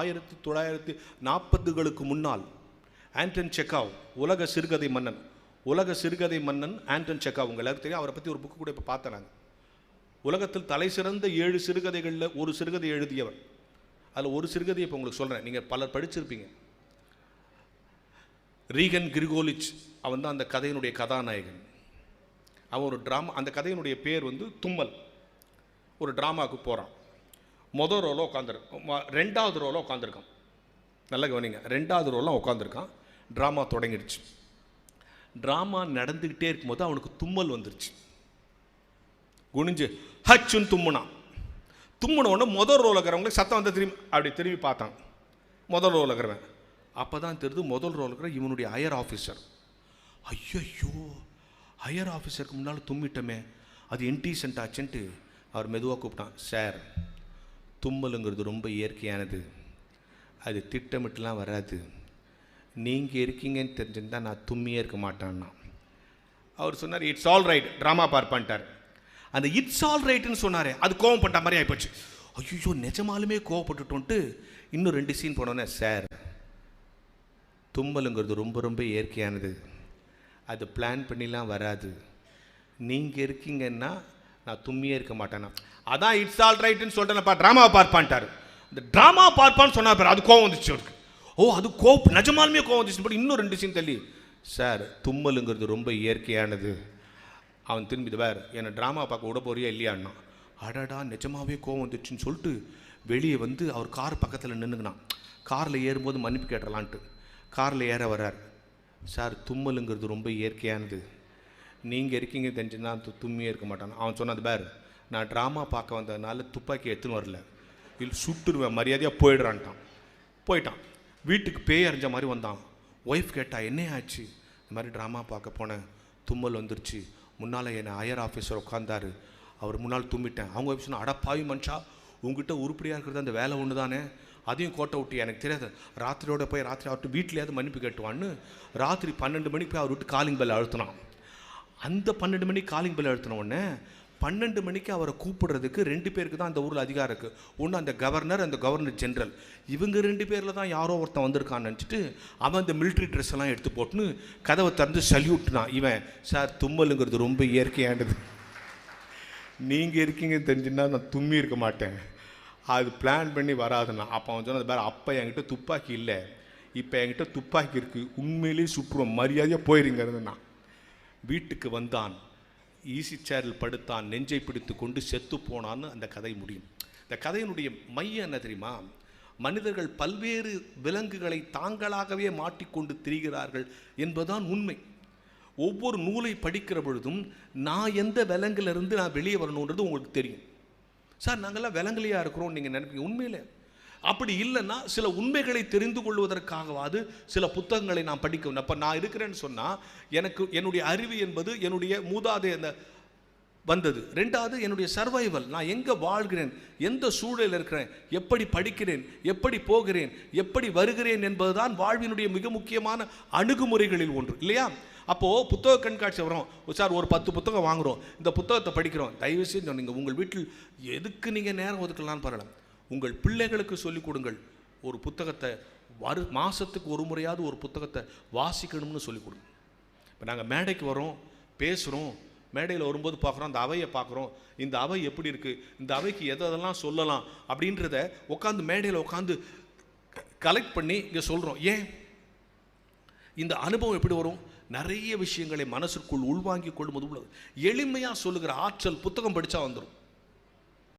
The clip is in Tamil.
ஆயிரத்தி தொள்ளாயிரத்தி நாற்பதுகளுக்கு முன்னால் ஆண்டன் செக்காவ் உலக சிறுகதை மன்னன். உலக சிறுகதை மன்னன் ஆண்டன் செக்காவ். உங்கள் எல்லாருக்கும் தெரியும் அவரை பற்றி ஒரு புக்கு கூட இப்போ பார்த்தேன் நாங்கள் உலகத்தில் தலை சிறந்த ஏழு சிறுகதைகளில் ஒரு சிறுகதை எழுதியவர் அதில் ஒரு சிறுகதையை இப்போ உங்களுக்கு சொல்கிறேன் நீங்கள் பலர் படிச்சிருப்பீங்க. ரீகன் கிரிகோலிச் அவன் தான் அந்த கதையினுடைய கதாநாயகன். அவன் ஒரு ட்ராமா அந்த கதையினுடைய பேர் வந்து தும்மல். ஒரு ட்ராமாவுக்கு போகிறான் மொதல் ரோவில் உட்காந்துருக்கோம் ரெண்டாவது ரோவில் உட்காந்துருக்கான் நல்லா கவனிங்க. ரெண்டாவது ரோலாம் உட்காந்துருக்கான் ட்ராமா தொடங்கிடுச்சு. ட்ராமா நடந்துக்கிட்டே இருக்கும்போது அவனுக்கு தும்மல் வந்துருச்சு. குனிஞ்சு ஹச்சுன்னு தும்முனான். தும்முன உடனே முதல் ரோவில் இருக்கிறவங்களுக்கு சத்தம் வந்து திரும்பி அப்படி திரும்பி பார்த்தான். முதல் ரோவில் இருக்கிறவன். அப்போ தான் தெரிது முதல் ரோவில் இருக்கிற இவனுடைய ஹையர் ஆஃபீஸர் ஐயோ ஹையர் ஆஃபீஸருக்கு முன்னால் தும்மிட்டமே. அது இன்டீசென்ட் ஆச்சுன்ட்டு அவர் மெதுவாக கூப்பிட்டான் சார் தும்மலுங்கிறது ரொம்ப இயற்கையானது. அது திட்டமிட்டுலாம் வராது. நீங்கள் இருக்கீங்கன்னு தெரிஞ்சிருந்தா நான் தும்மியே இருக்க மாட்டேன்னா. அவர் சொன்னார் இட்ஸ் ஆல் ரைட் ட்ராமா பார்ப்பான்ட்டார் அந்த இட்ஸ் ஆல் ரைட்னு சொன்னார் அது கோவம் பண்ற மாதிரி ஆகிப்போச்சு ஐயோ நிஜமாலுமே கோவப்பட்டுட்டோன்ட்டு இன்னும் ரெண்டு சீன் போனோன்னே சார் தும்மலுங்கிறது ரொம்ப ரொம்ப இயற்கையானது. அது பிளான் பண்ணிலாம் வராது. நீங்கள் இருக்கீங்கன்னா நான் தும்மியே இருக்க மாட்டேனா? அதான் இட்ஸ் ஆல் ரைட்னு சொல்லிட்டேன்ப்பா ட்ராமா பார்ப்பான்ட்டார் இந்த ட்ராமா பார்ப்பான்னு சொன்னா பேர் அது கோவம் வந்துச்சு அவருக்கு. ஓ அது கோப் நிஜமாலுமே கோவம் வந்துச்சு பட் இன்னும் ரெண்டு சீன் தள்ளி. சார் தும்மலுங்கிறது ரொம்ப இயற்கையானது. அவன் திரும்பி வேறு என்னை ட்ராமா பார்க்க விட போறியா இல்லையான்னா? அடடா நிஜமாவே கோவம் வந்துச்சுன்னு சொல்லிட்டு வெளியே வந்து அவர் கார் பக்கத்தில் நின்றுங்கண்ணான் காரில் ஏறும்போது மன்னிப்பு கேட்டலான்ட்டு காரில் ஏற வர்றார். சார் தும்மலுங்கிறது ரொம்ப இயற்கையானது. நீங்கள் இருக்கீங்க தெரிஞ்சுன்னா து- தும்மியே இருக்க மாட்டான். அவன் சொன்னது பேர் நான் ட்ராமா பார்க்க வந்ததுனால துப்பாக்கி எடுத்துன்னு வரல. இல்லை சுட்டுருவேன் மரியாதையாக போயிடுறான்ட்டான். போயிட்டான். வீட்டுக்கு பேய் அறிஞ்ச மாதிரி வந்தான். ஒய்ஃப் கேட்டா என்ன ஆச்சு? இந்த மாதிரி ட்ராமா பார்க்க போனேன் தும்மல் வந்துருச்சு. முன்னால் என்னை ஹையர் ஆஃபீஸர் உட்காந்தாரு அவர் முன்னால் தும்மிட்டேன். அவங்க wife சொன்னா அட பாவி மனுஷா உங்ககிட்ட உருப்படியாக இருக்கிறது அந்த வேலை ஒன்று தானே அதையும் கோட்டை விட்டு எனக்கு தெரியாது. ராத்திரியோட போய் ராத்திரி அவர்கிட்ட வீட்டிலேயாவது மன்னிப்பு கேட்டுவான்னு. ராத்திரி பன்னெண்டு மணிக்கு போய் அவர் விட்டு காலிங் பெல் அழுத்தினான். அந்த பன்னெண்டு மணிக்கு காலிங் பில் எழுத்தின உடனே பன்னெண்டு மணிக்கு அவரை கூப்பிடுறதுக்கு ரெண்டு பேருக்கு தான் அந்த ஊரில் அதிகாரம் இருக்குது ஒன்று அந்த கவர்னர் அந்த கவர்னர் ஜென்ரல் இவங்க ரெண்டு பேரில் தான் யாரோ ஒருத்தன் வந்திருக்கான்னு நினச்சிட்டு அவன் அந்த மிலிட்ரி ட்ரெஸ் எல்லாம் எடுத்து போட்டுன்னு கதவை திறந்து சல்யூட்னான் இவன் சார் தும்மலுங்கிறது ரொம்ப இயற்கையானது. நீங்கள் இருக்கீங்க தெரிஞ்சுன்னா நான் தும்மி இருக்க மாட்டேன். அது பிளான் பண்ணி வராதுண்ணா அப்போ அவன் சொன்னது வேறு அப்போ என்கிட்ட துப்பாக்கி இல்லை. இப்போ என்கிட்ட துப்பாக்கி இருக்குது உண்மையிலேயே சுற்றுவோம் மரியாதையாக போயிருங்கிறதுண்ணா வீட்டுக்கு வந்தான். ஈசி சேரில் படுத்தான். நெஞ்சை பிடித்து கொண்டு செத்து போனான்னு அந்த கதை முடியும். இந்த கதையினுடைய மையம் என்ன தெரியுமா? மனிதர்கள் பல்வேறு விலங்குகளை தாங்களாகவே மாட்டிக்கொண்டு திரிகிறார்கள் என்பதுதான் உண்மை. ஒவ்வொரு நூலை படிக்கிற பொழுதும் நான் எந்த விலங்குலேருந்து நான் வெளியே வரணுன்றது உங்களுக்கு தெரியும். சார் நாங்கள்லாம் விலங்குலையா இருக்கிறோம் நீங்கள் நினைப்பீங்க உண்மையிலே. அப்படி இல்லைன்னா சில உண்மைகளை தெரிந்து கொள்வதற்காகவாது சில புத்தகங்களை நான் படிக்கணும் அப்போ நான் இருக்கிறேன்னு சொன்னால் எனக்கு என்னுடைய அறிவு என்பது என்னுடைய மூதாதை அந்த வந்தது. ரெண்டாவது என்னுடைய சர்வைவல் நான் எங்கே வாழ்கிறேன்? எந்த சூழலில் இருக்கிறேன்? எப்படி படிக்கிறேன்? எப்படி போகிறேன்? எப்படி வருகிறேன் என்பதுதான் வாழ்வினுடைய மிக முக்கியமான அணுகுமுறைகளில் ஒன்று. இல்லையா? அப்போது புத்தக கண்காட்சி வரும். சார் ஒரு பத்து புத்தகம் வாங்குகிறோம் இந்த புத்தகத்தை படிக்கிறோம். தயவு செய்து நீங்கள் உங்கள் வீட்டில் எதுக்கு நீங்கள் நேரம் ஒதுக்கலாம்னு பரவாயில்ல உங்கள் பிள்ளைகளுக்கு சொல்லிக் கொடுங்கள். ஒரு புத்தகத்தை வரு மாதத்துக்கு ஒரு முறையாவது ஒரு புத்தகத்தை வாசிக்கணும்னு சொல்லிக் கொடுங்க. இப்போ நாங்கள் மேடைக்கு வரோம் பேசுகிறோம் மேடையில் வரும்போது பார்க்குறோம் அந்த அவையை பார்க்குறோம் இந்த அவை எப்படி இருக்குது இந்த அவைக்கு எதை எதெல்லாம் சொல்லலாம் அப்படின்றத உட்காந்து மேடையில் உட்காந்து கலெக்ட் பண்ணி இங்கே சொல்கிறோம் ஏன்? இந்த அனுபவம் எப்படி வரும்? நிறைய விஷயங்களை மனசுக்குள் உள்வாங்கி கொள்ளும்போது உள்ளது. எளிமையாக சொல்லுகிற ஆற்றல் புத்தகம் படித்தா வந்துடும்